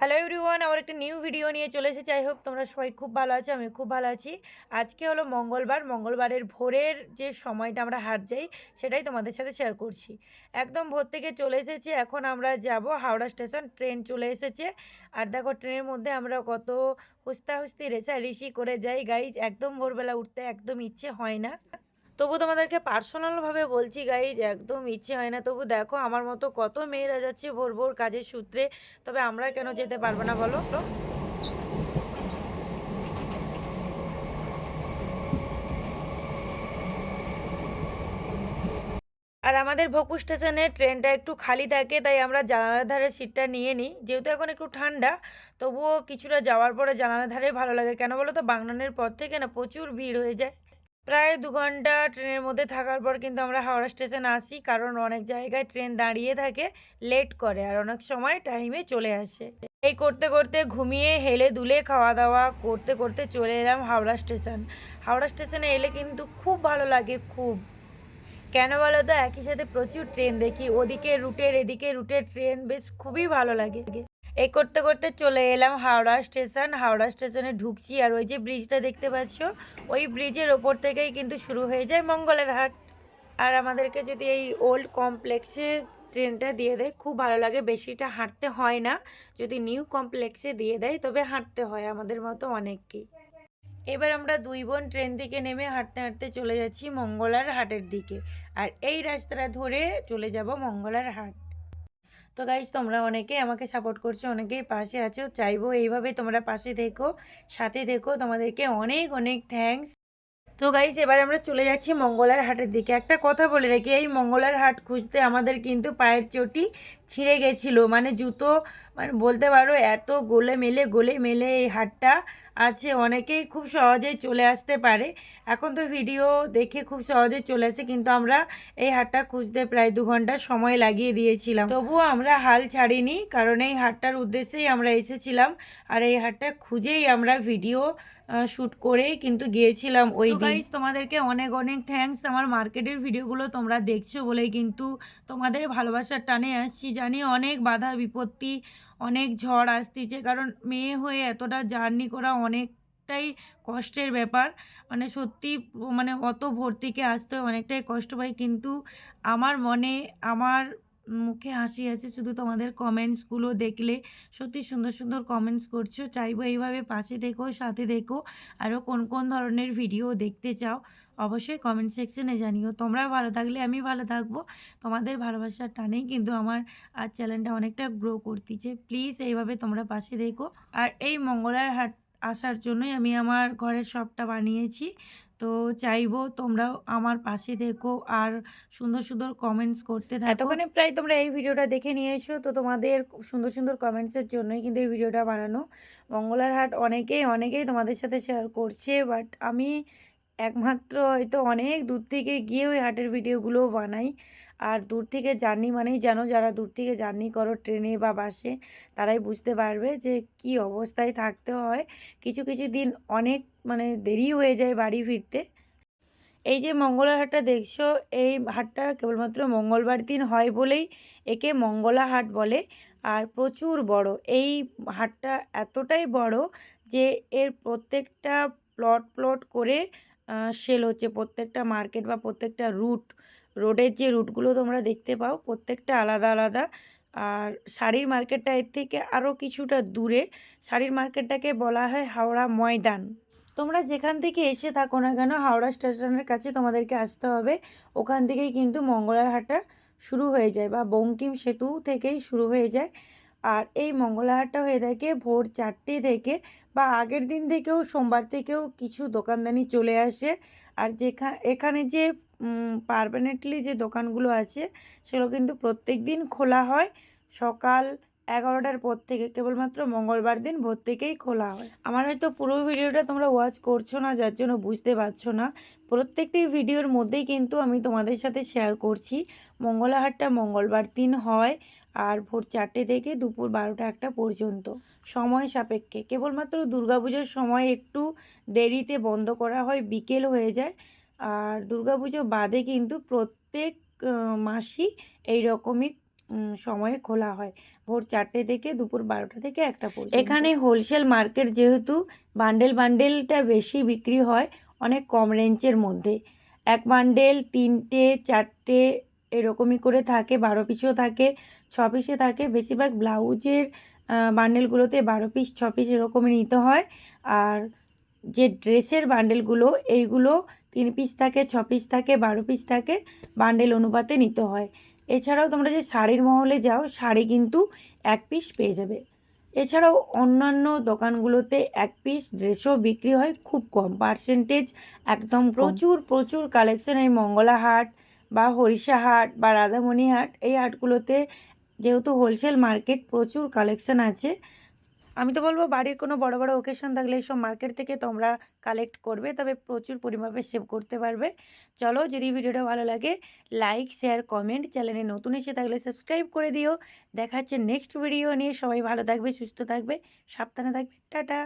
Hello everyone আমার একটা new video নিয়ে চলে এসেছি। আই হোপ তোমরা সবাই খুব ভালো আছো আমি খুব ভালো আছি। আজকে হলো মঙ্গলবার, মঙ্গলবারের ভোরের যে সময়টা আমরা হাট যাই, সেটাই তোমাদের সাথে শেয়ার করছি। একদম ভোর থেকে চলে এসেছি, এখন আমরা যাব হাওড়া স্টেশন ট্রেন চলে এসেছে। আর দেখো ট্রেনের মধ্যে আমরা কত হুস্তা হুস্তি রেসা ঋষি করে যাই গাইজ একদম ভোরবেলা উঠতে একদম ইচ্ছে হয় না। তবু তোমাদেরকে পার্সোনালভাবে বলছি গাইজ একদম ইচ্ছে হয় না। তবু দেখো, আমার মতো কত মেয়েরা যাচ্ছে ভোর ভোর কাজের সূত্রে, তবে আমরা কেন যেতে পারব না বলো? আর আমাদের ভোগপুর স্টেশনে ট্রেনটা একটু খালি থাকে, তাই আমরা জানালার ধারে সিটটা নিয়ে নিই। যেহেতু এখন একটু ঠান্ডা, তবুও কিছুটা যাওয়ার পরে জানালার ধারে ভালো লাগে। কেন বলো তো, বাগনানের পর থেকে না প্রচুর ভিড় হয়ে যায়। প্রায় দু ঘণ্টা ট্রেনের মধ্যে থাকার পর কিন্তু আমরা হাওড়া স্টেশন আসি, কারণ অনেক জায়গায় ট্রেন দাঁড়িয়ে থাকে, লেট করে আর অনেক সময় টাইমে চলে আসে। এই করতে করতে ঘুমিয়ে হেলে দুলে খাওয়া দাওয়া করতে করতে চলে এলাম হাওড়া স্টেশন। হাওড়া স্টেশনে এলে কিন্তু খুব ভালো লাগে, খুব। কেন বলো তো, একই সাথে প্রচুর ট্রেন দেখি, ওদিকে রুটের, এদিকে রুটের ট্রেন, বেশ খুবই ভালো লাগে। এই করতে করতে চলে এলাম হাওড়া স্টেশন। হাওড়া স্টেশনে ঢুকছি আর ওই যে ব্রিজটা দেখতে পাচ্ছ, ওই ব্রিজের ওপর থেকেই কিন্তু শুরু হয়ে যায় মঙ্গলের হাট। আর আমাদেরকে যদি এই ওল্ড কমপ্লেক্সে ট্রেনটা দিয়ে দেয়, খুব ভালো লাগে। বেশিটা হাঁটতে হয় না। যদি নিউ কমপ্লেক্সে দিয়ে দেয়, তবে হাঁটতে হয় আমাদের মতো অনেককেই। এবার আমরা দুই বোন ট্রেন থেকে নেমে হাঁটতে হাঁটতে চলে যাচ্ছি মঙ্গলার হাটের দিকে। আর এই রাস্তাটা ধরে চলে যাব মঙ্গলার হাট। তো গাইজ তোমরা অনেকেই আমাকে সাপোর্ট করছ, অনেকেই পাশে আছো। চাইব এইভাবে তোমরা পাশে দেখো সাথে দেখো তোমাদেরকে অনেক অনেক থ্যাঙ্কস তো গাইজ এবার আমরা চলে যাচ্ছি মঙ্গলার হাটের দিকে। একটা কথা বলে রাখি, এই মঙ্গলার হাট খুঁজতে আমাদের কিন্তু পায়ের চটি ছিঁড়ে গেছিল। মানে জুতো মানে বলতে পারো, এত গোলে মেলে গোলে মেলে এই হাটটা আছে অনেকেই খুব সহজেই চলে আসতে পারে। এখন তো ভিডিও দেখে খুব সহজেই চলে আসে কিন্তু আমরা এই হাটটা খুঁজতে প্রায় দু ঘণ্টা সময় লাগিয়ে দিয়েছিলাম। তবুও আমরা হাল ছাড়িনি কারণ এই হাটটার উদ্দেশ্যেই আমরা এসেছিলাম। আর এই হাটটা খুঁজেই আমরা ভিডিও শ্যুট করেই কিন্তু গিয়েছিলাম ওই দিন। তোমাদেরকে অনেক অনেক থ্যাঙ্কস আমার মার্কেটের ভিডিওগুলো তোমরা দেখছ বলেই কিন্তু তোমাদের ভালোবাসার টানে আসছি। জানি অনেক বাধা বিপত্তি অনেক ঝড় আসতেছে, কারণ মেয়ে হয়ে এতটা জার্নি করা অনেকটাই কষ্টের ব্যাপার। মানে সত্যি মানে অত ভর্তিকে আসতে অনেকটাই কষ্ট পাই, কিন্তু আমার মনে, আমার মুখে হাসি আছে। শুধু তোমাদের কমেন্টসগুলো দেখলে সত্যি সুন্দর সুন্দর কমেন্টস করছ। চাইব এইভাবে পাশে দেখো সাথে দেখো আরও কোন কোন ধরনের ভিডিও দেখতে চাও অবশ্যই কমেন্ট সেকশনে জানিও। তোমরা ভালো থাকলে আমি ভালো থাকব। তোমাদের ভালোবাসার টানেই কিন্তু আমার আর চ্যানেলটা অনেকটা গ্রো করতেছে। প্লিজ এইভাবে তোমরা পাশে দেখো আর এই মঙ্গলার হাট আসার জন্যই আমি আমার ঘরের সবটা বানিয়েছি। তো চাইব তোমরাও আমার পাশে দেখো আর সুন্দর সুন্দর কমেন্টস করতে থাকো। এতক্ষণে প্রায় তোমরা এই ভিডিওটা দেখে নিয়েছো, তো তোমাদের সুন্দর সুন্দর কমেন্টসের জন্যই কিন্তু এই ভিডিওটা বানানো। মঙ্গলার হাট অনেকেই অনেকেই তোমাদের সাথে শেয়ার করছে বাট আমি একমাত্র হয়তো অনেক দূর থেকে গিয়ে ওই হাটের ভিডিওগুলোও বানাই। আর দূর থেকে জার্নি মানেই জানো যারা দূর থেকে জার্নি করো ট্রেনে বা বাসে, তারাই বুঝতে পারবে যে কি অবস্থায় থাকতে হয়। কিছু কিছু দিন অনেক মানে দেরি হয়ে যায় বাড়ি ফিরতে। এই যে মঙ্গলার হাটটা দেখছ, এই হাটটা কেবলমাত্র মঙ্গলবার দিন হয় বলেই একে মঙ্গলা হাট বলে। আর প্রচুর বড়, এই হাটটা এতটাই বড় যে এর প্রত্যেকটা প্লট প্লট করে সেল হচ্ছে। প্রত্যেকটা মার্কেট বা প্রত্যেকটা রুট রোডের যে রুটগুলো তোমরা দেখতে পাও, প্রত্যেকটা আলাদা আলাদা। আর শাড়ির মার্কেটটা এর থেকে আরও কিছুটা দূরে। শাড়ির মার্কেটটাকে বলা হয় হাওড়া ময়দান। তোমরা যেখান থেকে এসে থাকো না কেন, হাওড়া স্টেশনের কাছে তোমাদেরকে আসতে হবে। ওখান থেকেই কিন্তু মঙ্গলার হাটটা শুরু হয়ে যায় বা বঙ্কিম সেতু থেকেই শুরু হয়ে যায়। আর এই মঙ্গলাহাটটা হয়ে থাকে ভোর চারটে থেকে বা আগের দিন থেকেও সোমবার থেকেও কিছু দোকানদানি চলে আসে। আর যেখা, এখানে যে পারমানেন্টলি যে দোকানগুলো আছে, সেগুলো কিন্তু প্রত্যেক দিন খোলা হয়। সকাল এগারোটার পর থেকে কেবলমাত্র মঙ্গলবার দিন ভোর থেকেই খোলা হয়। আমার হয়তো পুরো ভিডিওটা তোমরা ওয়াচ করছ না, যার জন্য বুঝতে পারছ না। প্রত্যেকটি ভিডিওর মধ্যেই কিন্তু আমি তোমাদের সাথে শেয়ার করছি। মঙ্গলাহারটা মঙ্গলবার দিন হয়। আর ভোর চারটে থেকে দুপুর বারোটা একটা পর্যন্ত। সময় সাপেক্ষে। কেবলমাত্র দুর্গাপুজোর সময় একটু দেরিতে বন্ধ করা হয়, বিকেল হয়ে যায়। আর দুর্গাপুজো বাদে কিন্তু প্রত্যেক মাসই এই রকমই সময়ে খোলা হয়। ভোর চারটে থেকে দুপুর বারোটা থেকে একটা পর্যন্ত। এখানে হোলসেল মার্কেট যেহেতু বান্ডেল, বান্ডেলটা বেশি বিক্রি হয় অনেক কম রেঞ্জের মধ্যে। এক বান্ডেল তিনটে, চারটে এরকমই করে থাকে, বারো পিসও থাকে, ছ পিসে থাকে। বেশিরভাগ ব্লাউজের বান্ডেলগুলোতে বারো পিস, ছ পিস এরকমই নিতে হয়। আর যে ড্রেসের বান্ডেলগুলো, এইগুলো তিন পিস থাকে, ছ পিস থাকে, বারো পিস থাকে, বান্ডেল অনুপাতে নিতে হয়। এছাড়াও তোমরা যে শাড়ির মহলে যাও, শাড়ি কিন্তু এক পিস পেয়ে যাবে। এছাড়াও অন্যান্য দোকানগুলোতে এক পিস ড্রেসও বিক্রি হয় খুব কম। পার্সেন্টেজ একদম প্রচুর প্রচুর কালেকশন এই মঙ্গলা হাট বা হরিষা হাট বা রাধামণি হাট এই হাটগুলোতে যেহেতু হোলসেল মার্কেট প্রচুর কালেকশন আছে, আমি তো বলব বাড়ির কোনো বড় বড় ওকেশন থাকলে এইসব মার্কেট থেকে তোমরা কালেক্ট করবে, তবে প্রচুর পরিমাপে সেভ করতে পারবে। চলো যদি ভিডিওটা ভালো লাগে লাইক শেয়ার কমেন্ট চ্যানেলে নতুন এসে থাকলে সাবস্ক্রাইব করে দিও। দেখা হচ্ছে নেক্সট ভিডিও নিয়ে, সবাই ভালো থাকবে, সুস্থ থাকবে, সাবধানে থাকবে, টাটা!